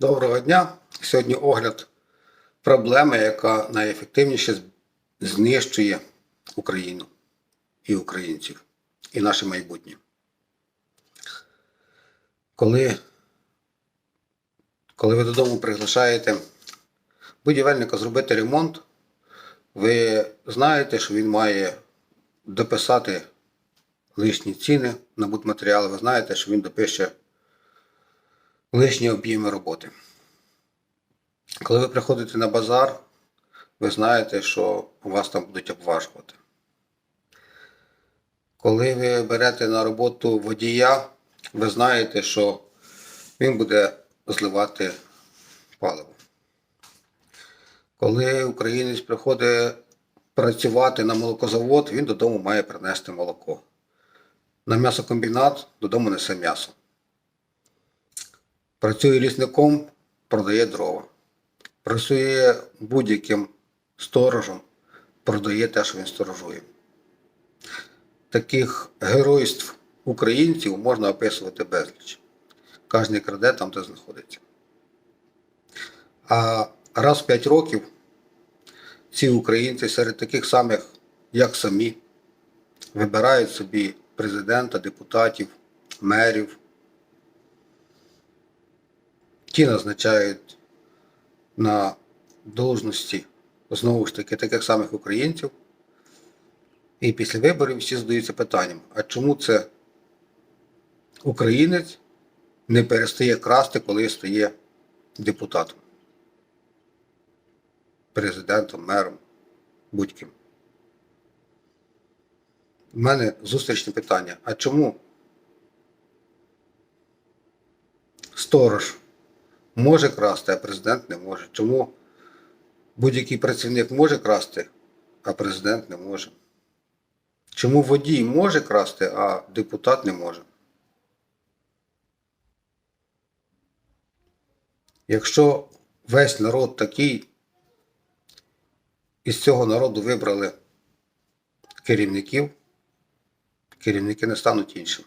Доброго дня! Сьогодні огляд проблеми, яка найефективніше знищує Україну і українців, і наше майбутнє. Коли, коли ви додому приглашаєте будівельника зробити ремонт, ви знаєте, що він має дописати лишні ціни на будматеріали, ви знаєте, що він допише лишні об'єми роботи. Коли ви приходите на базар, ви знаєте, що вас там будуть обважувати. Коли ви берете на роботу водія, ви знаєте, що він буде зливати паливо. Коли українець приходить працювати на молокозавод, він додому має принести молоко. На м'ясокомбінат додому несе м'ясо. Працює лісником, продає дрова. Працює будь-яким сторожем, продає те, що він сторожує. Таких геройств українців можна описувати безліч. Кожен краде там, де знаходиться. А раз в 5 років ці українці серед таких самих, як самі, вибирають собі президента, депутатів, мерів. Ті назначають на должності знову ж таки таких самих українців. І після виборів всі задаються питанням, а чому це українець не перестає красти, коли стає депутатом, президентом, мером, будь-ким. У мене зустрічне питання: а чому сторож може красти, а президент не може? Чому будь-який працівник може красти, а президент не може? Чому водій може красти, а депутат не може? Якщо весь народ такий, із цього народу вибрали керівників, керівники не стануть іншим.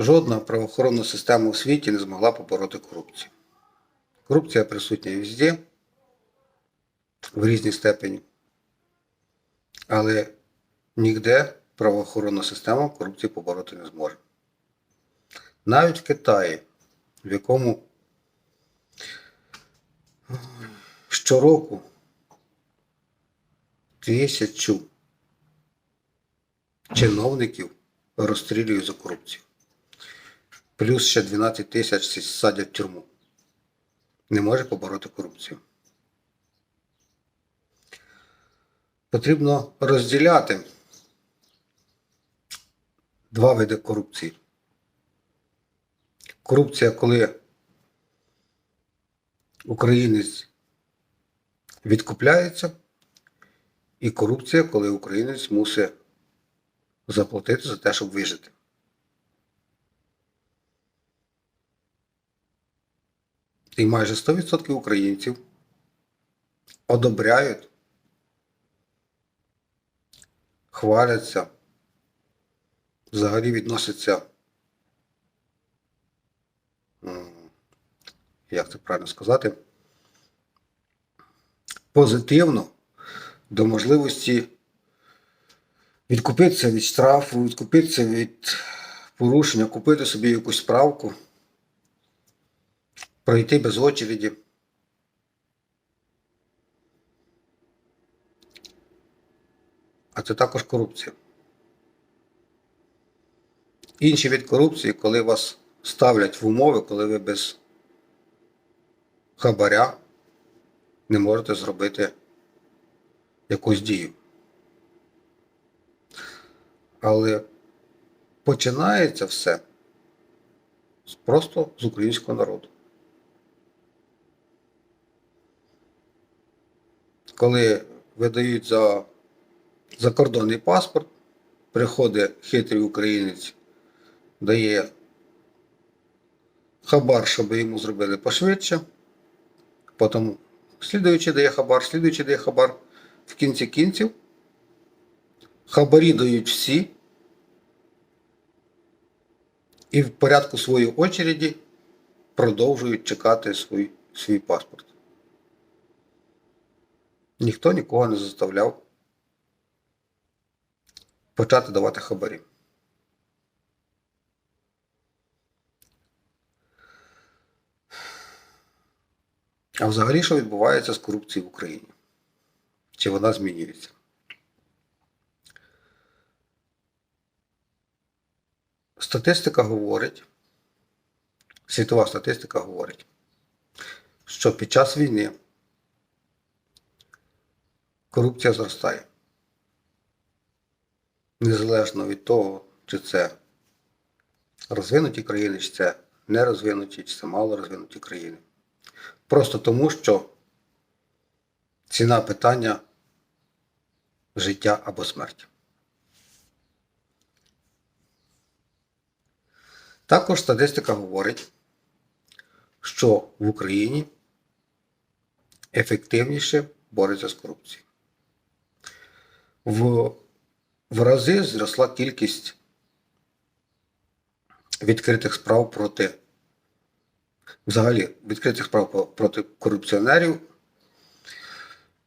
Жодна правоохоронна система у світі не змогла побороти корупцію. Корупція присутня везде, в різній степені. Але ніде правоохоронна система корупцію побороти не зможе. Навіть в Китаї, в якому щороку тисячу чиновників розстрілюють за корупцію. Плюс ще 12 тисяч садять в тюрму. Не може побороти корупцію. Потрібно розділяти два види корупції. Корупція, коли українець відкупляється, і корупція, коли українець мусить заплатити за те, щоб вижити. І майже 100% українців одобряють, хваляться, взагалі відносяться, як це правильно сказати, позитивно до можливості відкупитися від штрафу, відкупитися від порушення, купити собі якусь справку, пройти без очереді. А це також корупція. Інший від корупції, коли вас ставлять в умови, коли ви без хабаря не можете зробити якусь дію. Але починається все просто з українського народу. Коли видають за закордонний паспорт, приходить хитрий українець, дає хабар, щоб йому зробили пошвидше. Потім слідуючий дає хабар, слідуючий дає хабар. В кінці кінців хабарі дають всі, і в порядку своєї очереді продовжують чекати свій, свій паспорт. Ніхто нікого не заставляв почати давати хабарі. А взагалі, що відбувається з корупцією в Україні? Чи вона змінюється? Статистика говорить, світова статистика говорить, що під час війни корупція зростає. Незалежно від того, чи це розвинуті країни, чи це нерозвинуті, чи це мало розвинуті країни. Просто тому, що ціна питання життя або смерті. Також статистика говорить, що в Україні ефективніше бореться з корупцією. В, в рази зросла кількість відкритих справ проти взагалі відкритих справ проти корупціонерів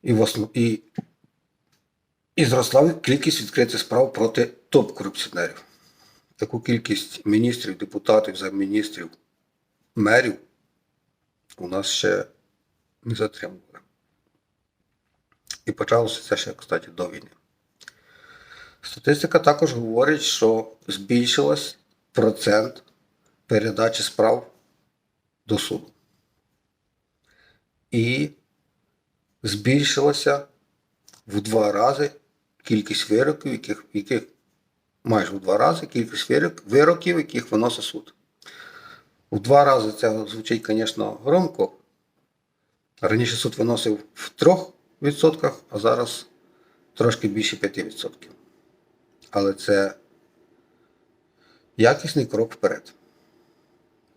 і, в основ... і, і зросла кількість відкритих справ проти топ-корупціонерів. Таку кількість міністрів, депутатів, замміністрів, мерів у нас ще не затримували. І почалося це ще, кстати, до війни. Статистика також говорить, що збільшилась процент передачі справ до суду. І збільшилася в два рази кількість вироків, яких, яких майже в два рази кількість вирок, вироків, яких виносить суд. В два рази це звучить, звісно, громко. Раніше суд виносив в 3%, а зараз трошки більше 5%. Але це якісний крок вперед.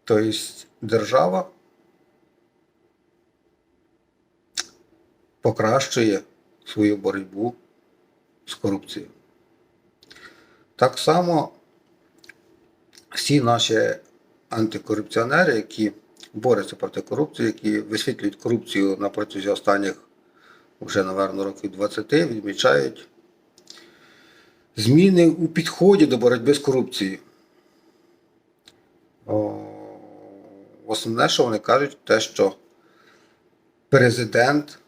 Тобто держава покращує свою боротьбу з корупцією. Так само всі наші антикорупціонери, які борються проти корупції, які висвітлюють корупцію на протязі останніх вже, напевно, років 20, відмічають зміни у підході до боротьби з корупцією. Основне, що вони кажуть, те, що президент,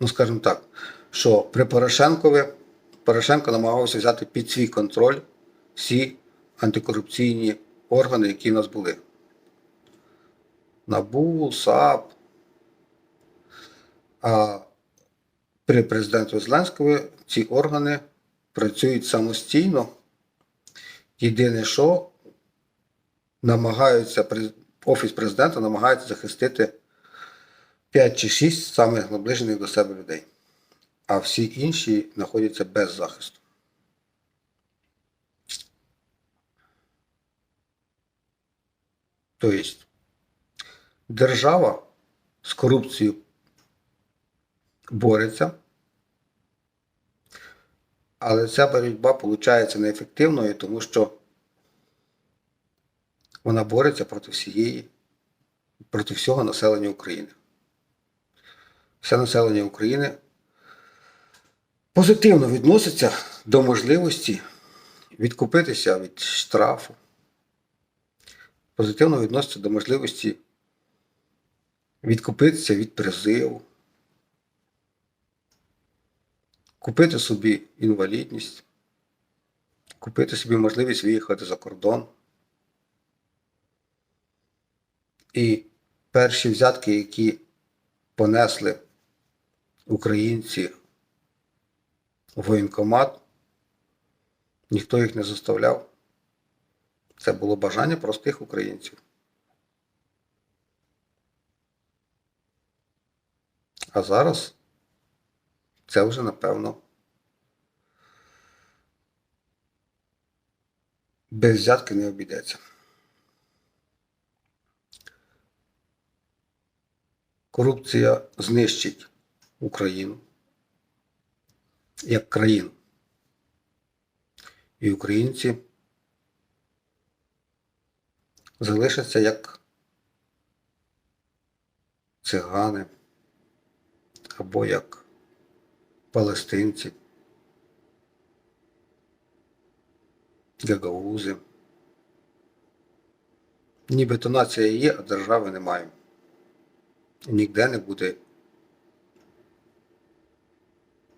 ну скажімо так, що при Порошенкові Порошенко намагався взяти під свій контроль всі антикорупційні органи, які в нас були. НАБУ, САП. А при президенту Зеленського ці органи працюють самостійно. Єдине, що намагаються, Офіс президента намагається захистити 5 чи 6 самих наближених до себе людей. А всі інші знаходяться без захисту. Тобто держава з корупцією бореться, але ця боротьба виходить неефективною, тому що вона бореться проти всієї, проти всього населення України. Все населення України позитивно відноситься до можливості відкупитися від штрафу, позитивно відноситься до можливості відкупитися від призиву, купити собі інвалідність, купити собі можливість виїхати за кордон. І перші взятки, які понесли українці в воєнкомат, ніхто їх не заставляв. Це було бажання простих українців. А зараз це вже, напевно, без взятки не обійдеться. Корупція знищить Україну як країну. І українці залишаться як цигани або як палестинці, гагаузи. Нібито нація є, а держави немає. І ніде не буде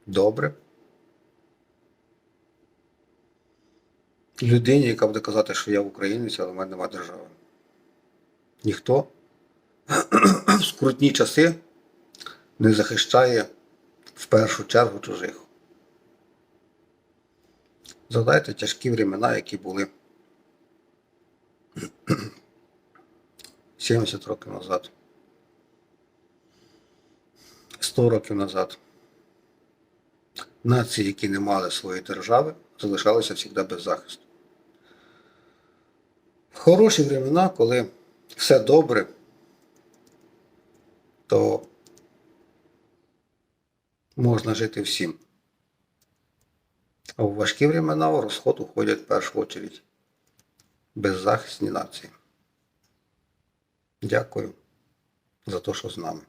добре. Людині, яка буде казати, що я українець, але в мене немає держави. Ніхто в скрутні часи не захищає в першу чергу чужих. Згадайте тяжкі времена, які були 70 років назад, 100 років назад. Нації, які не мали своєї держави, залишалися завжди без захисту. Хороші времена, коли все добре, то можна жити всім. А в важкі времена в розход уходять в першу очередь беззахисні нації. Дякую за те, що з нами.